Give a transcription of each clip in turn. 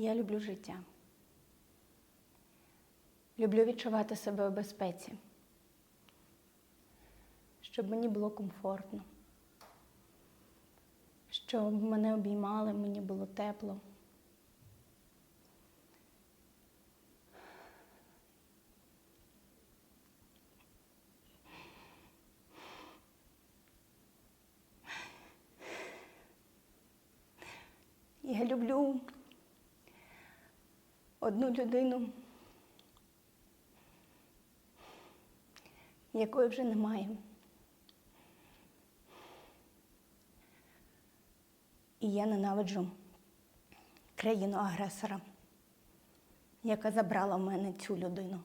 Я люблю життя. Люблю відчувати себе у безпеці, щоб мені було комфортно, щоб мене обіймали, мені було тепло. Я люблю одну людину, якої вже немає. І я ненавиджу країну агресора, яка забрала в мене цю людину.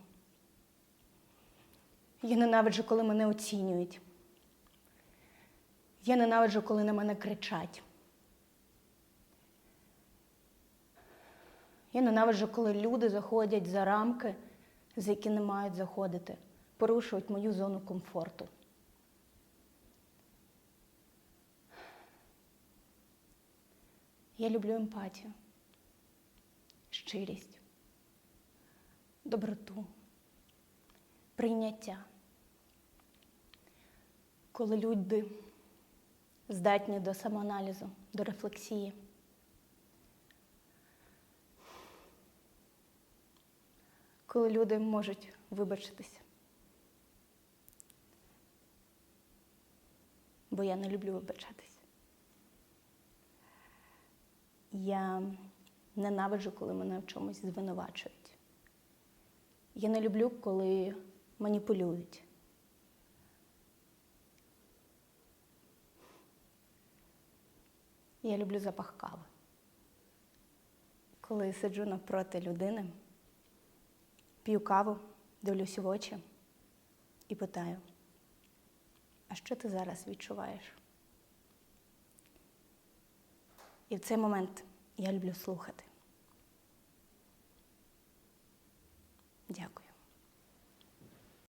Я ненавиджу, коли мене оцінюють. Я ненавиджу, коли на мене кричать. Я ненавиджу, коли люди заходять за рамки, за які не мають заходити, порушують мою зону комфорту. Я люблю емпатію, щирість, доброту, прийняття. Коли люди здатні до самоаналізу, до рефлексії. Коли люди можуть вибачитися. Бо я не люблю вибачатись. Я ненавиджу, коли мене в чомусь звинувачують. Я не люблю, коли маніпулюють. Я люблю запах кави. Коли сиджу навпроти людини, п'ю каву, дивлюся в очі і питаю, а що ти зараз відчуваєш? І в цей момент я люблю слухати. Дякую.